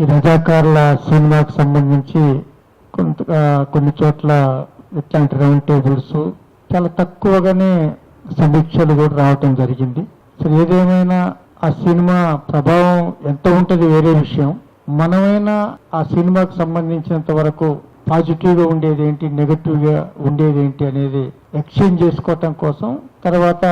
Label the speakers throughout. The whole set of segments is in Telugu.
Speaker 1: ఈ రజాకారుల సినిమాకు సంబంధించి కొంత కొన్ని చోట్ల ఇట్లాంటి రౌండ్ టేబుల్స్ చాలా తక్కువగానే సమీక్షలు కూడా రావటం జరిగింది. సరే ఏదేమైనా ఆ సినిమా ప్రభావం ఎంత ఉంటుంది వేరే విషయం. మనమైనా ఆ సినిమాకు సంబంధించినంత వరకు పాజిటివ్గా ఉండేది ఏంటి నెగటివ్గా ఉండేది ఏంటి అనేది ఎక్స్చేంజ్ చేసుకోవటం కోసం తర్వాత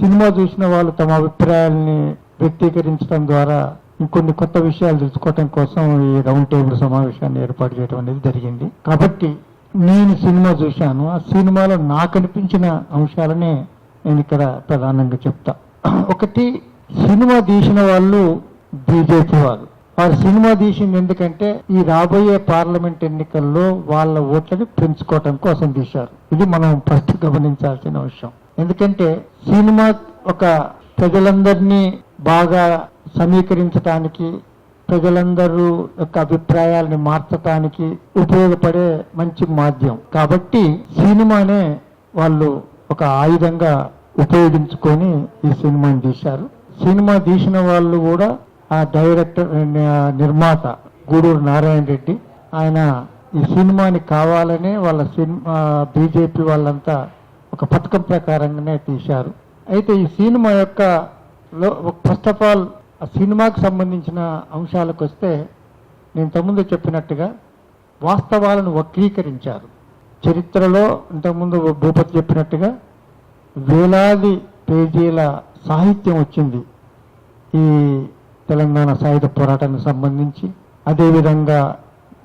Speaker 1: సినిమా చూసిన వాళ్ళు తమ అభిప్రాయాల్ని వ్యక్తీకరించడం ద్వారా ఇంకొన్ని కొత్త విషయాలు తెలుసుకోవటం కోసం ఈ రౌండ్ టేబుల్ సమావేశాన్ని ఏర్పాటు చేయడం అనేది జరిగింది. కాబట్టి నేను సినిమా చూశాను. ఆ సినిమాలో నాకు అనిపించిన అంశాలనే నేను ఇక్కడ ప్రధానంగా చెప్తా. ఒకటి సినిమా తీసిన వాళ్ళు బీజేపీ వారు వారు సినిమా తీసింది ఎందుకంటే ఈ రాబోయే పార్లమెంట్ ఎన్నికల్లో వాళ్ళ ఓట్లని పెంచుకోవటం కోసం తీశారు. ఇది మనం ఫస్ట్ గమనించాల్సిన విషయం. ఎందుకంటే సినిమా ఒక ప్రజలందరినీ బాగా సమీకరించడానికి ప్రజలందరూ యొక్క అభిప్రాయాల్ని మార్చటానికి ఉపయోగపడే మంచి మాధ్యమం కాబట్టి సినిమానే వాళ్ళు ఒక ఆయుధంగా ఉపయోగించుకొని ఈ సినిమాని తీశారు. సినిమా తీసిన వాళ్ళు కూడా ఆ డైరెక్టర్ నిర్మాత గూడూరు నారాయణ రెడ్డి. ఆయన ఈ సినిమాని కావాలనే వాళ్ళ సినిమా బీజేపీ వాళ్ళంతా ఒక పథకం ప్రకారంగానే తీశారు. అయితే ఈ సినిమా యొక్క ఫస్ట్ ఆఫ్ ఆల్ ఆ సినిమాకు సంబంధించిన అంశాలకు వస్తే నేను ఇంతకుముందు చెప్పినట్టుగా వాస్తవాలను వక్రీకరించారు. చరిత్రలో ఇంతకుముందు భూపతి చెప్పినట్టుగా వేలాది పేజీల సాహిత్యం వచ్చింది. ఈ తెలంగాణ సాయుధ పోరాటానికి సంబంధించి అదేవిధంగా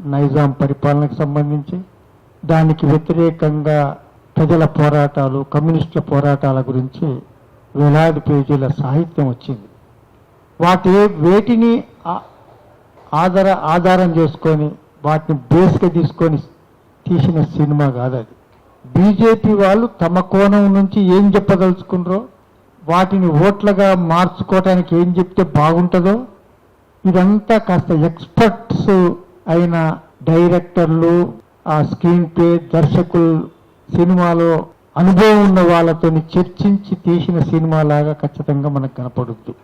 Speaker 1: నైజాం పరిపాలనకు సంబంధించి దానికి వ్యతిరేకంగా ప్రజల పోరాటాలు కమ్యూనిస్టుల పోరాటాల గురించి వేలాది పేజీల సాహిత్యం వచ్చింది. వాటి వేటిని ఆధార ఆధారం చేసుకొని వాటిని బేస్గా తీసుకొని తీసిన సినిమా కాదు అది. బీజేపీ వాళ్ళు తమ కోణం నుంచి ఏం చెప్పదలుచుకున్నారో వాటిని ఓట్లుగా మార్చుకోవటానికి ఏం చెప్తే బాగుంటుందో ఇదంతా కాస్త ఎక్స్పర్ట్స్ అయిన డైరెక్టర్లు ఆ స్క్రీన్ ప్లే దర్శకులు సినిమాలో అనుభవం ఉన్న వాళ్ళతో చర్చించి తీసిన సినిమా లాగా ఖచ్చితంగా మనకు కనపడుద్ది.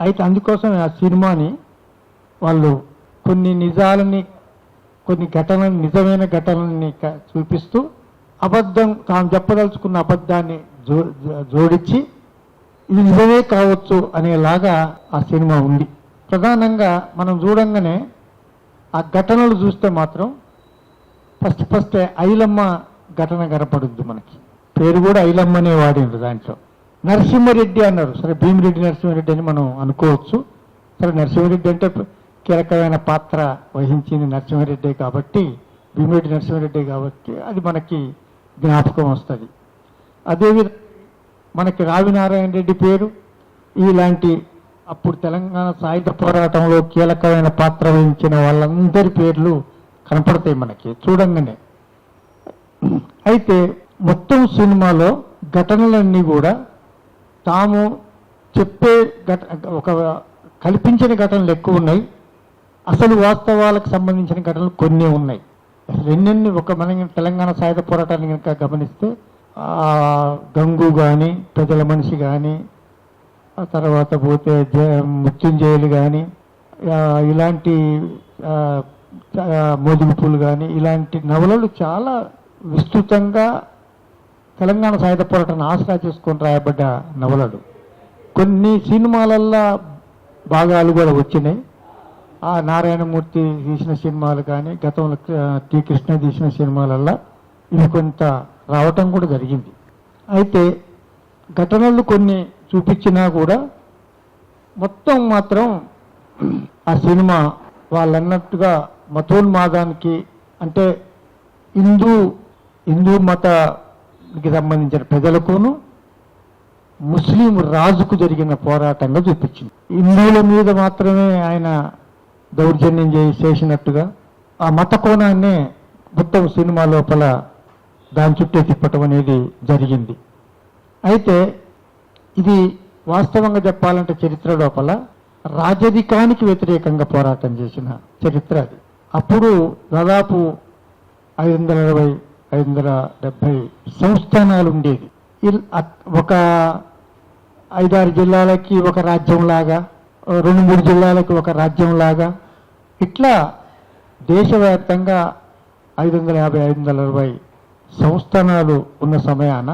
Speaker 1: అయితే అందుకోసం ఆ సినిమాని వాళ్ళు కొన్ని నిజాలని కొన్ని ఘటనలు నిజమైన ఘటనల్ని క- చూపిస్తూ అబద్ధం తాను చెప్పదలుచుకున్న అబద్ధాన్ని జో జో- జోడించి ఇది నిజమే కావచ్చు అనేలాగా ఆ సినిమా ఉంది. ప్రధానంగా మనం చూడంగానే ఆ ఘటనలు చూస్తే మాత్రం ఫస్ట్ ఫస్ట్ ఐలమ్మ ఘటన కనపడుద్ది మనకి. పేరు కూడా ఐలమ్మనే వాడిండ్రు దాంట్లో. నరసింహారెడ్డి అన్నారు. సరే భీమిరెడ్డి నరసింహారెడ్డి అని మనం అనుకోవచ్చు. సరే నరసింహారెడ్డి అంటే కీలకమైన పాత్ర వహించింది నరసింహారెడ్డి కాబట్టి భీమిరెడ్డి నరసింహారెడ్డి కాబట్టి అది మనకి జ్ఞాపకం వస్తుంది. అదేవిధంగా మనకి రావినారాయణ రెడ్డి పేరు. ఇలాంటి అప్పుడు తెలంగాణ సాయుధ పోరాటంలో కీలకమైన పాత్ర వహించిన వాళ్ళందరి పేర్లు కనపడతాయి మనకి చూడంగానే. అయితే మొత్తం సినిమాలో ఘటనలన్నీ కూడా తాము చెప్పే ఘట ఒక కల్పించిన ఘటనలు ఎక్కువ ఉన్నాయి. అసలు వాస్తవాలకు సంబంధించిన ఘటనలు కొన్ని ఉన్నాయి. రెండెన్ని ఒక మన తెలంగాణ సాయుధ పోరాటాన్ని కనుక గమనిస్తే గంగు కానీ ప్రజల మనిషి కానీ ఆ తర్వాత పోతే జ- మృత్యుంజయులు కానీ ఇలాంటి ఆ, కానీ ఇలాంటి నవలలు చాలా విస్తృతంగా తెలంగాణ సాయుధ పోరాటాన్ని ఆసరా చేసుకొని రాయబడ్డ నవలలు. కొన్ని సినిమాలల్లో భాగాలు కూడా వచ్చినాయి. ఆ నారాయణమూర్తి తీసిన సినిమాలు కానీ గతంలో టి. కృష్ణ తీసిన సినిమాలల్లో ఇవి కొంత రావటం కూడా జరిగింది. అయితే ఘటనలు కొన్ని చూపించినా కూడా మొత్తం మాత్రం ఆ సినిమా వాళ్ళన్నట్టుగా మతోన్మాదానికి అంటే హిందూ హిందూ మత కి సంబంధించిన ప్రజలకును ముస్లిం రాజుకు జరిగిన పోరాటంగా చూపించింది. హిందువుల మీద మాత్రమే ఆయన దౌర్జన్యం చేసి చేసినట్టుగా ఆ మత కోణాన్నే మొత్తం సినిమా లోపల దాని చుట్టే తిప్పటం అనేది జరిగింది. అయితే ఇది వాస్తవంగా చెప్పాలంటే చరిత్ర లోపల రాజరికానికి వ్యతిరేకంగా పోరాటం చేసిన చరిత్ర అది. అప్పుడు దాదాపు ఐదు వందల ఇరవై ఐదు వందల డెబ్బై సంస్థానాలు ఉండేది ఒక ఐదారు జిల్లాలకి ఒక రాజ్యంలాగా రెండు మూడు జిల్లాలకి ఒక రాజ్యంలాగా ఇట్లా దేశవ్యాప్తంగా ఐదు వందల యాభై ఐదు వందల అరవై సంస్థానాలు ఉన్న సమయాన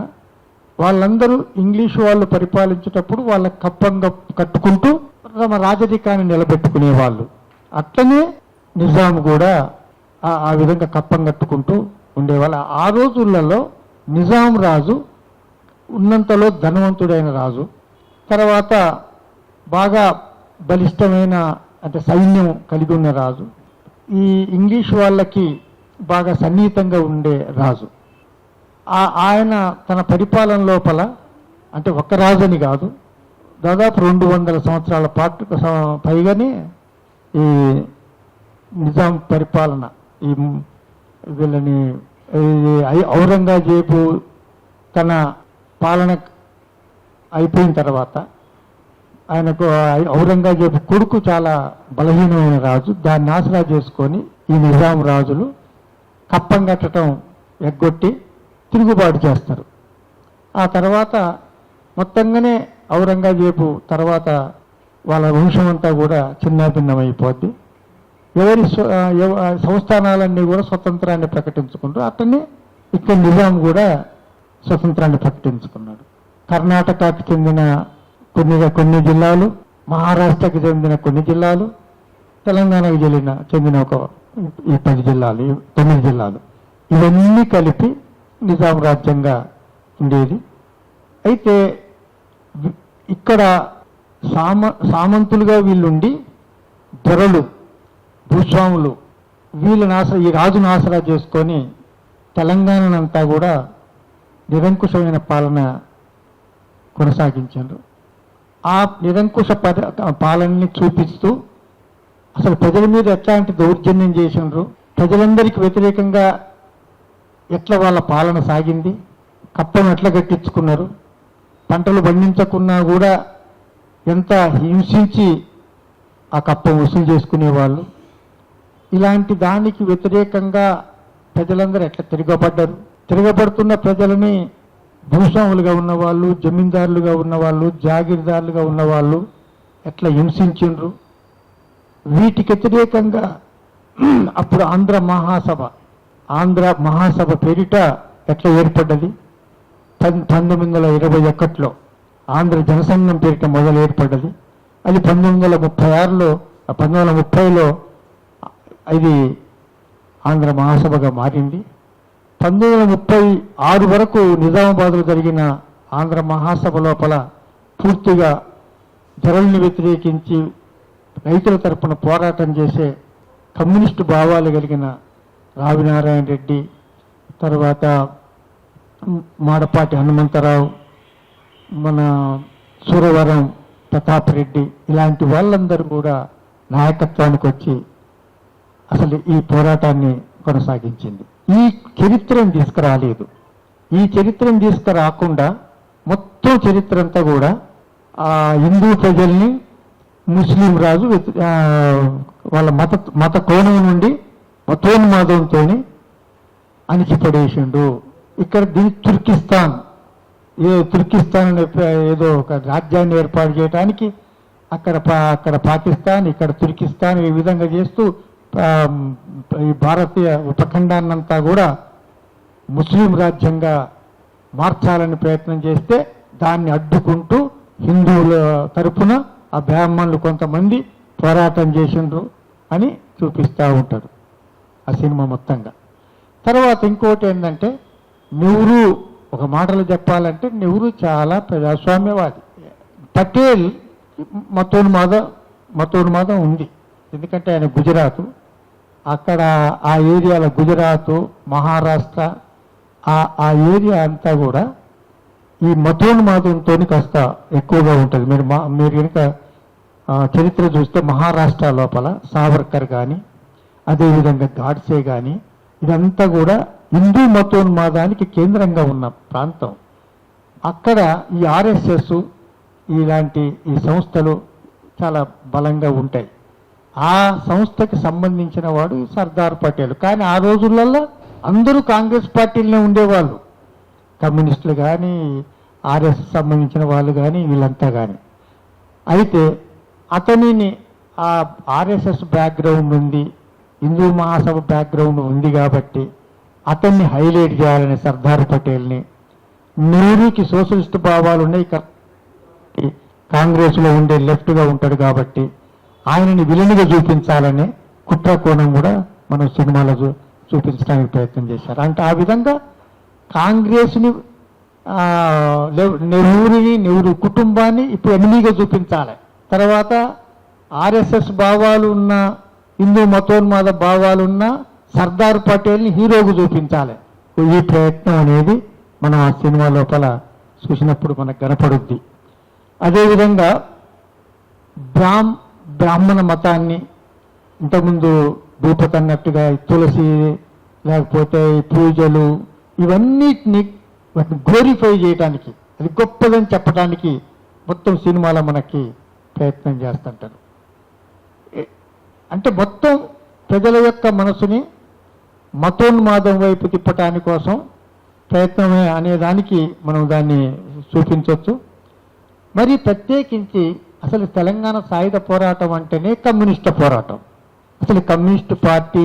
Speaker 1: వాళ్ళందరూ ఇంగ్లీషు వాళ్ళు పరిపాలించేటప్పుడు వాళ్ళ కప్పంగా కట్టుకుంటూ తమ రాజధికాన్ని నిలబెట్టుకునే వాళ్ళు అట్లనే నిజాం కూడా ఆ విధంగా కప్పం కట్టుకుంటూ ఉండేవాళ్ళు ఆ రోజులలో నిజాం రాజు ఉన్నంతలో ధనవంతుడైన రాజు. తర్వాత బాగా బలిష్టమైన అంటే సైన్యం కలిగి ఉన్న రాజు. ఈ ఇంగ్లీష్ వాళ్ళకి బాగా సన్నిహితంగా ఉండే రాజు. ఆ- ఆయన తన పరిపాలన లోపల అంటే ఒక్క రాజని కాదు దాదాపు రెండు వందల సంవత్సరాల పాటు పైగానే ఈ నిజాం పరిపాలన ఈ వీళ్ళని ఔరంగజేబు తన పాలన అయిపోయిన తర్వాత ఆయనకు ఔరంగజేబు కొడుకు చాలా బలహీనమైన రాజు. దాన్ని ఆసరా చేసుకొని ఈ నిజాం రాజులు కప్పం కట్టడం ఎగ్గొట్టి తిరుగుబాటు చేస్తారు. ఆ తర్వాత మొత్తంగానే ఔరంగజేబు తర్వాత వాళ్ళ వంశం అంతా కూడా చిన్నాభిన్నమైపోద్ది ఎవరి సంస్థానాలన్నీ కూడా స్వతంత్రాన్ని ప్రకటించుకుంటూ అతన్ని ఇక్కడ నిజాం కూడా స్వతంత్రాన్ని ప్రకటించుకున్నాడు. కర్ణాటకకి చెందిన కొన్ని కొన్ని జిల్లాలు మహారాష్ట్రకి చెందిన కొన్ని జిల్లాలు తెలంగాణకు చెందిన చెందిన ఒక ఈ పది జిల్లాలు తొమ్మిది జిల్లాలు. ఇవన్నీ కలిపి నిజాం రాజ్యంగా ఉండేది. అయితే ఇక్కడ సామ సామంతులుగా వీళ్ళుండి దొరలు భూస్వాములు వీళ్ళని ఆసరా ఈ రాజును ఆసరా చేసుకొని తెలంగాణనంతా కూడా నిరంకుశమైన పాలన కొనసాగించారు. ఆ నిరంకుశ పద పాలనని చూపిస్తూ అసలు ప్రజల మీద ఎట్లాంటి దౌర్జన్యం చేసిండ్రు? ప్రజలందరికీ వ్యతిరేకంగా ఎట్లా వాళ్ళ పాలన సాగింది? కప్పను ఎట్లా గట్టించుకున్నారు? పంటలు పండించకున్నా కూడా ఎంత హింసించి ఆ కప్పం వసూలు చేసుకునేవాళ్ళు? ఇలాంటి దానికి వ్యతిరేకంగా ప్రజలందరూ ఎట్లా తిరగబడ్డారు? తిరగబడుతున్న ప్రజలని భూస్వాములుగా ఉన్నవాళ్ళు జమీందారులుగా ఉన్నవాళ్ళు జాగీర్దారులుగా ఉన్నవాళ్ళు ఎట్లా హింసించిండ్రు? వీటికి వ్యతిరేకంగా అప్పుడు ఆంధ్ర మహాసభ ఆంధ్ర మహాసభ పేరిట ఎట్లా ఏర్పడ్డది? పం- పంతొమ్మిది వందల ఇరవై ఒకటిలో ఆంధ్ర జనసంఘం పేరిట మొదలు ఏర్పడ్డది. అది పంతొమ్మిది వందల ముప్పై ఆరులో పంతొమ్మిది వందల ముప్పైలో ఇది ఆంధ్ర మహాసభగా మారింది. పంతొమ్మిది వందల ముప్పై ఆరు వరకు నిజామాబాద్లో జరిగిన ఆంధ్ర మహాసభ లోపల పూర్తిగా ధరల్ని వ్యతిరేకించి రైతుల తరపున పోరాటం చేసే కమ్యూనిస్టు భావాలు కలిగిన రావినారాయణ రెడ్డి తర్వాత మాడపాటి హనుమంతరావు మన సూరవరం ప్రతాప్ రెడ్డి ఇలాంటి వాళ్ళందరూ కూడా నాయకత్వానికి వచ్చి అసలు ఈ పోరాటాన్ని కొనసాగించింది. ఈ చరిత్రను తీసుకురాలేదు. ఈ చరిత్రను తీసుకురాకుండా మొత్తం చరిత్ర అంతా కూడా ఆ హిందూ ప్రజల్ని ముస్లిం రాజు వాళ్ళ మత మత కోణం నుండి మతోన్మాదంతో అణిచిపడేసిండు. ఇక్కడ దీన్ని తుర్కిస్తాన్ ఏ తుర్కిస్తాన్ అనే ఏదో ఒక రాజ్యాన్ని ఏర్పాటు చేయడానికి అక్కడ పా- అక్కడ పాకిస్తాన్ ఇక్కడ తుర్కిస్తాన్ ఈ విధంగా చేస్తూ ఈ భారతీయ ఉపఖండాన్నంతా కూడా ముస్లిం రాజ్యంగా మార్చాలని ప్రయత్నం చేస్తే దాన్ని అడ్డుకుంటూ హిందువుల తరపున ఆ బ్రాహ్మణులు కొంతమంది పోరాటం చేసిండ్రు అని చూపిస్తూ ఉంటారు ఆ సినిమా మొత్తంగా. తర్వాత ఇంకోటి ఏంటంటే నెహ్రూ ఒక మాటలు చెప్పాలంటే నెహ్రూ చాలా ప్రజాస్వామ్యవాది. పటేల్ మతోన్మాద మతోన్మాదం ఉంది. ఎందుకంటే ఆయన గుజరాత్. అక్కడ ఆ ఏరియాలో గుజరాత్ మహారాష్ట్ర ఆ ఆ ఏరియా అంతా కూడా ఈ మతోన్మాదంతో కాస్త ఎక్కువగా ఉంటుంది. మీరు మా మీరు కనుక చరిత్ర చూస్తే మహారాష్ట్ర లోపల సావర్కర్ కానీ అదేవిధంగా గాడ్సే కానీ ఇదంతా కూడా హిందూ మతోన్మాదానికి కేంద్రంగా ఉన్న ప్రాంతం. అక్కడ ఈ ఆర్ఎస్ఎస్ ఇలాంటి ఈ సంస్థలు చాలా బలంగా ఉంటాయి. ఆ సంస్థకి సంబంధించిన వాడు సర్దార్ పటేల్. కానీ ఆ రోజులలో అందరూ కాంగ్రెస్ పార్టీలోనే ఉండేవాళ్ళు. కమ్యూనిస్టులు కానీ ఆర్ఎస్ సంబంధించిన వాళ్ళు కానీ వీళ్ళంతా కానీ అయితే అతనిని ఆ ఆర్ఎస్ఎస్ బ్యాక్గ్రౌండ్ ఉంది హిందూ మహాసభ బ్యాక్గ్రౌండ్ ఉంది కాబట్టి అతన్ని హైలైట్ చేయాలని సర్దార్ పటేల్ని. నెహ్రూకి సోషలిస్ట్ భావాలు ఉన్నాయి కాంగ్రెస్లో ఉండే లెఫ్ట్గా ఉంటాడు కాబట్టి ఆయనని విలనిగా చూపించాలని కుట్ర కోణం కూడా మనం సినిమాలో చూ- చూపించడానికి ప్రయత్నం చేశారు. అంటే ఆ విధంగా కాంగ్రెస్ని ఆ, నెహ్రూని నెహ్రూ కుటుంబాన్ని ఇప్పుడు ఎనిమిగా చూపించాలి. తర్వాత ఆర్ఎస్ఎస్ భావాలు ఉన్న హిందూ మతోన్మాద భావాలు ఉన్న సర్దార్ పటేల్ని హీరోగా చూపించాలి. ఈ ప్రయత్నం అనేది మనం ఆ సినిమా లోపల చూసినప్పుడు మనకు కనపడుద్ది. అదేవిధంగా బ్రాహ్ బ్రాహ్మణ మతాన్ని ఇంతకుముందు భూపతి అన్నట్టుగా తులసి లేకపోతే పూజలు ఇవన్నిటిని వాటిని గ్లోరిఫై చేయడానికి అది గొప్పదని చెప్పడానికి మొత్తం సినిమాలో మనకి ప్రయత్నం చేస్తుంటారు. అంటే మొత్తం ప్రజల యొక్క మనసుని మతోన్మాదం వైపు తిప్పటాని కోసం ప్రయత్నమే అనేదానికి మనం దాన్ని చూపించవచ్చు మరి ప్రత్యేకించి అసలు తెలంగాణ సాయుధ పోరాటం అంటేనే కమ్యూనిస్ట్ పోరాటం. అసలు కమ్యూనిస్ట్ పార్టీ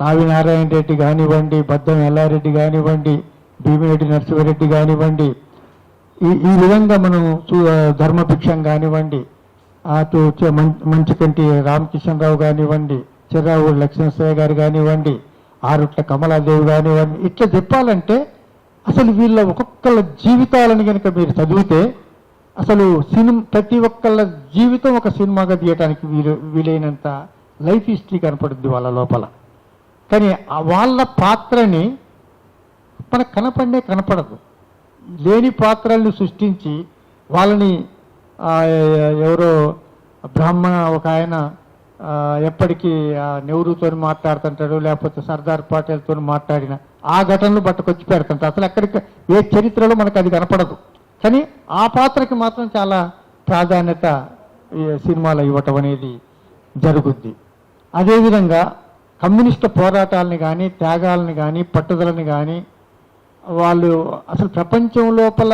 Speaker 1: నావినారాయణ రెడ్డి కానివ్వండి బద్దం ఎల్లారెడ్డి కానివ్వండి భీమిరెడ్డి నరసింహారెడ్డి కానివ్వండి ఈ ఈ విధంగా మనం ధర్మభిక్షం కానివ్వండి అటు మంచికంటి రామకిషన్ రావు కానివ్వండి చిర్రావు లక్ష్మణశయ్య గారు కానివ్వండి ఆరుట్ల కమలాదేవి కానివ్వండి ఇట్లా చెప్పాలంటే అసలు వీళ్ళ ఒక్కొక్కళ్ళ జీవితాలను కనుక మీరు చదివితే అసలు సినిమా ప్రతి ఒక్కళ్ళ జీవితం ఒక సినిమాగా తీయటానికి వీలు వీలైనంత లైఫ్ హిస్టరీ కనపడుద్ది వాళ్ళ లోపల. కానీ వాళ్ళ పాత్రని మనకు కనపడే కనపడదు. లేని పాత్రల్ని సృష్టించి వాళ్ళని ఎవరో బ్రాహ్మణ ఒక ఆయన ఎప్పటికీ ఆ, నెహ్రూతో మాట్లాడుతుంటాడు లేకపోతే సర్దార్ పటేల్తో మాట్లాడిన ఆ ఘటనలు పట్టుకొచ్చి పెడుతుంటారు. అసలు ఎక్కడికి ఏ చరిత్రలో మనకు అది కనపడదు. కానీ ఆ పాత్రకి మాత్రం చాలా ప్రాధాన్యత ఈ సినిమాలో ఇవ్వటం అనేది జరుగుద్ది. అదేవిధంగా కమ్యూనిస్ట్ పోరాటాలని కానీ త్యాగాలని కానీ పట్టుదలని కానీ వాళ్ళు అసలు ప్రపంచం లోపల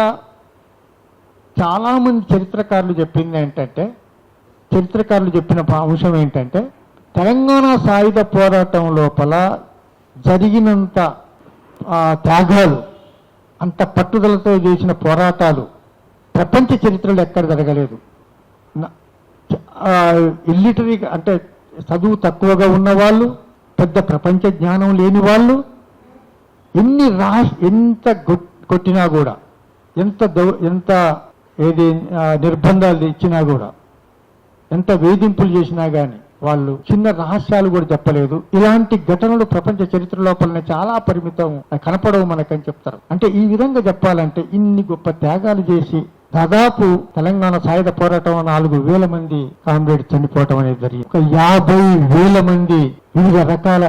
Speaker 1: చాలామంది చరిత్రకారులు చెప్పింది ఏంటంటే చరిత్రకారులు చెప్పిన అంశం ఏంటంటే తెలంగాణ సాయుధ పోరాటం లోపల జరిగినంత త్యాగాలు అంత పట్టుదలతో చేసిన పోరాటాలు ప్రపంచ చరిత్రలో ఎక్కడ జరగలేదు. ఇల్లిటరీ అంటే చదువు తక్కువగా ఉన్నవాళ్ళు పెద్ద ప్రపంచ జ్ఞానం లేని వాళ్ళు ఎన్ని రాష్ ఎంత కొట్టినా కూడా ఎంత దౌ ఎంత ఏది నిర్బంధాలు ఇచ్చినా కూడా ఎంత వేధింపులు చేసినా కానీ వాళ్ళు చిన్న రహస్యాలు కూడా చెప్పలేదు. ఇలాంటి ఘటనలు ప్రపంచ చరిత్ర లోపలనే చాలా పరిమితం కనపడవు మనకని చెప్తారు. అంటే ఈ విధంగా చెప్పాలంటే ఇన్ని గొప్ప త్యాగాలు చేసి దాదాపు తెలంగాణ సాయుధ పోరాటం నాలుగు వేల మంది కామ్రేడ్ చనిపోవటం అనేది జరిగింది. ఒక యాభై వేల మంది వివిధ రకాల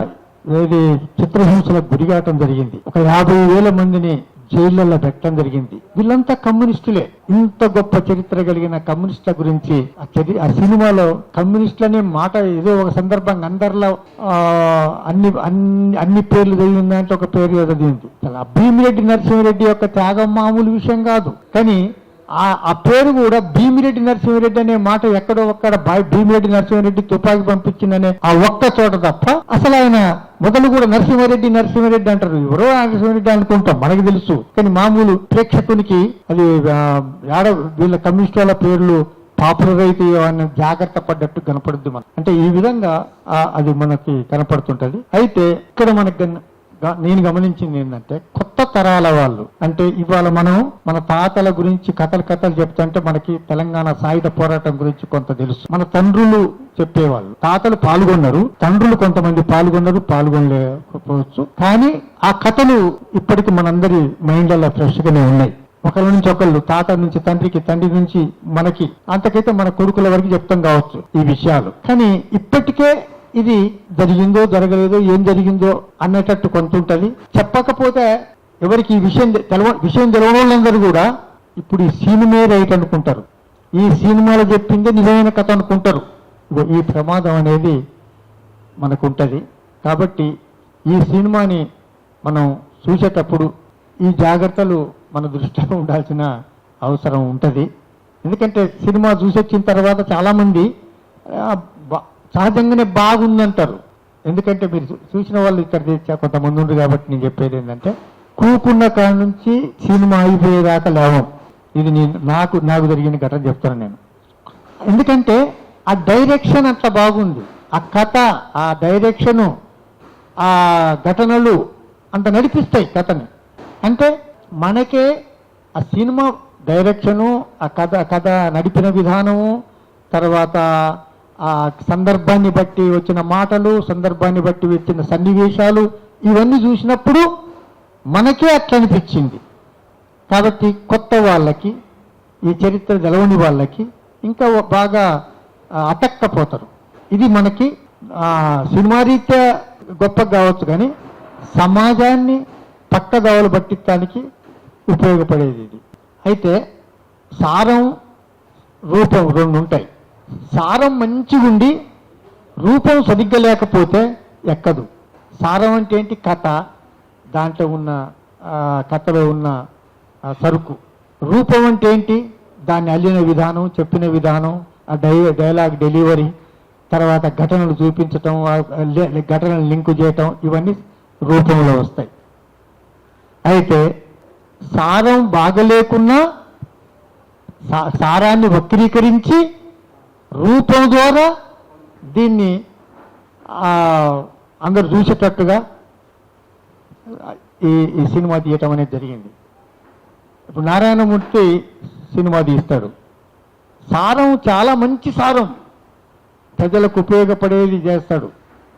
Speaker 1: ఏది చిత్రహింసలకు గురికావటం జరిగింది. ఒక యాభై వేల మందిని జైళ్ళలో పెట్టడం జరిగింది. వీళ్ళంతా కమ్యూనిస్టులే. ఇంత గొప్ప చరిత్ర కలిగిన కమ్యూనిస్టుల గురించి ఆ చరి ఆ సినిమాలో కమ్యూనిస్టులనే మాట ఏదో ఒక సందర్భంగా అందరిలో అన్ని అన్ని అన్ని పేర్లు చదివిందంటే ఒక పేరు చదివింది అసలు భీమిరెడ్డి నరసింహారెడ్డి యొక్క త్యాగం మామూలు విషయం కాదు. కానీ ఆ ఆ పేరు కూడా భీమిరెడ్డి నరసింహారెడ్డి అనే మాట ఎక్కడో ఒక్కడ భీమిరెడ్డి నరసింహారెడ్డి తుపాకి పంపించిందనే ఆ ఒక్క చోట తప్ప అసలు ఆయన మొదలు కూడా నరసింహారెడ్డి నరసింహారెడ్డి అంటారు. ఎవరో నరసింహారెడ్డి అనుకుంటాం మనకి తెలుసు. కానీ మామూలు ప్రేక్షకునికి అది ఆడ వీళ్ళ కమ్యూనిస్ట్ వాళ్ళ పేర్లు పాపులర్ అయితే అని జాగ్రత్త పడ్డట్టు కనపడుద్ది మనం అంటే ఈ విధంగా అది మనకి కనపడుతుంటది. అయితే ఇక్కడ మనకి నేను గమనించింది ఏంటంటే కొత్త తరాల వాళ్ళు అంటే ఇవాళ మనం మన తాతల గురించి కథలు కథలు చెప్తుంటే మనకి తెలంగాణ సాయుధ పోరాటం గురించి కొంత తెలుసు. మన తండ్రులు చెప్పేవాళ్ళు తాతలు పాల్గొన్నారు తండ్రులు కొంతమంది పాల్గొన్నారు పాల్గొనలేకపోవచ్చు. కానీ ఆ కథలు ఇప్పటికి మనందరి మైండ్లలో ఫ్రెష్ గానే ఉన్నాయి. ఒకళ్ళ నుంచి ఒకళ్ళు తాత నుంచి తండ్రికి తండ్రి నుంచి మనకి అంతకైతే మన కొడుకుల వరకు చెప్తాం కావచ్చు ఈ విషయాలు. కానీ ఇప్పటికే ఇది జరిగిందో జరగలేదో ఏం జరిగిందో అన్నట్టు కొంత చెప్పకపోతే ఎవరికి ఈ విషయం తెలవ విషయం తెలియని కూడా ఇప్పుడు ఈ సినిమే రైట్ అనుకుంటారు. ఈ సినిమాలో చెప్పిందే నిజమైన కథ అనుకుంటారు. ఈ ప్రమాదం అనేది మనకు ఉంటుంది కాబట్టి ఈ సినిమాని మనం చూసేటప్పుడు ఈ జాగ్రత్తలు మన దృష్టిలో ఉండాల్సిన అవసరం ఉంటుంది. ఎందుకంటే సినిమా చూసొచ్చిన తర్వాత చాలామంది సహజంగానే బాగుందంటారు. ఎందుకంటే మీరు చూసిన వాళ్ళు ఇక్కడ కొంతమంది ఉండు కాబట్టి నేను చెప్పేది ఏంటంటే కూకున్న కాడ నుంచి సినిమా అయిపోయేదాకా లేవం. ఇది నేను నాకు నాకు జరిగిన ఘటన చెప్తాను నేను. ఎందుకంటే ఆ డైరెక్షన్ అట్లా బాగుంది. ఆ కథ ఆ డైరెక్షను ఆ ఘటనలు అంత నడిపిస్తాయి కథని. అంటే మనకే ఆ సినిమా డైరెక్షను ఆ కథ కథ నడిపిన విధానము తర్వాత ఆ సందర్భాన్ని బట్టి వచ్చిన మాటలు సందర్భాన్ని బట్టి వచ్చిన సన్నివేశాలు ఇవన్నీ చూసినప్పుడు మనకే అట్లా అనిపించింది. కాబట్టి కొత్త వాళ్ళకి ఈ చరిత్ర తెలవని వాళ్ళకి ఇంకా బాగా అతక్కపోతారు. ఇది మనకి సినిమా రీత్యా గొప్ప కావచ్చు కానీ సమాజాన్ని పట్టదవలు పట్టించడానికి ఉపయోగపడేది ఇది. అయితే సారం రూపం రెండు ఉంటాయి సారం మంచిగుండి రూపం సరిగ్గా లేకపోతే ఎక్కదు. సారం అంటే ఏంటి? కథ. దాంట్లో ఉన్న కథలో ఉన్న సరుకు. రూపం అంటే ఏంటి? దాన్ని అల్లిన విధానం చెప్పిన విధానం ఆ డై డైలాగ్ డెలివరీ తర్వాత ఘటనలు చూపించటం లే- ఘటనలు లింకు చేయటం ఇవన్నీ రూపంలో వస్తాయి. అయితే సారం బాగలేకున్నా సారాన్ని వక్రీకరించి రూపం ద్వారా దీన్ని అందరు చూసేటట్టుగా ఈ ఈ సినిమా తీయటం అనేది జరిగింది. ఇప్పుడు నారాయణమూర్తి సినిమా తీస్తాడు. సారం చాలా మంచి సారం. ప్రజలకు ఉపయోగపడేది చేస్తాడు.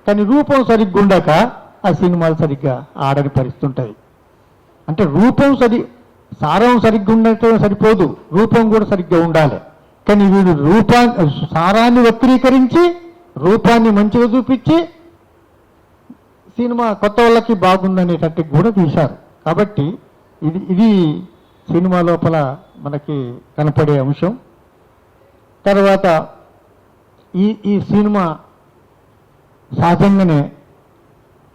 Speaker 1: కానీ రూపం సరిగ్గా ఉండక ఆ సినిమాలు సరిగ్గా ఆడని పరిస్థితుంటాయి అంటే రూపం సరి సారం సరిగ్గా ఉండటం సరిపోదు. రూపం కూడా సరిగ్గా ఉండాలి. కానీ వీడు రూపాన్ని సారాన్ని వక్రీకరించి రూపాన్ని మంచిగా చూపించి సినిమా కొత్త వాళ్ళకి బాగుందనేటట్టు కూడా తీశారు. కాబట్టి ఇది ఇది సినిమా లోపల మనకి కనపడే అంశం. తర్వాత ఈ ఈ సినిమా సహజంగానే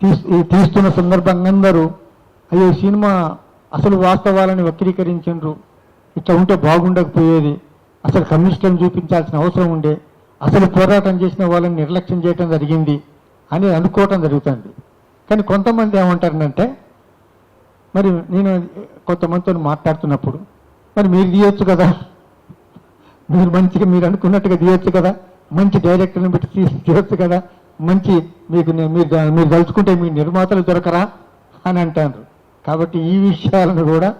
Speaker 1: తీస్ తీస్తున్న సందర్భంగా అందరూ అయ్యో సినిమా అసలు వాస్తవాలని వక్రీకరించిండ్రు ఇట్లా ఉంటే బాగుండకపోయేది అసలు కమ్యూనిస్టులను చూపించాల్సిన అవసరం ఉండే అసలు పోరాటం చేసిన వాళ్ళని నిర్లక్ష్యం చేయటం జరిగింది అని అనుకోవటం జరుగుతుంది. కానీ కొంతమంది ఏమంటారంటే మరి నేను కొంతమందితో మాట్లాడుతున్నప్పుడు మరి మీరు తీయొచ్చు కదా? మీరు మంచిగా మీరు అనుకున్నట్టుగా తీయొచ్చు కదా? మంచి డైరెక్టర్ని పెట్టి తీసి తీయొచ్చు కదా? మంచి మీకు మీరు మీరు తలుచుకుంటే మీ నిర్మాతలు దొరకరా? అని అంటారు. కాబట్టి ఈ విషయాలను కూడా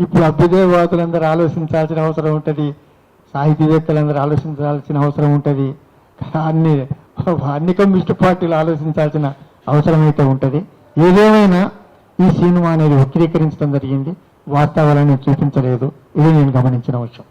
Speaker 1: ఇప్పుడు అభ్యుదయవాదులందరూ ఆలోచించాల్సిన అవసరం ఉంటుంది. సాహితీవేత్తలందరూ ఆలోచించాల్సిన అవసరం ఉంటుంది. అన్ని అన్ని కమ్యూనిస్ట్ పార్టీలు ఆలోచించాల్సిన అవసరం అయితే ఉంటుంది. ఏదేమైనా ఈ సినిమా అనేది వక్రీకరించడం జరిగింది. వాస్తవాలను చూపించలేదు. ఇది నేను గమనించిన విషయం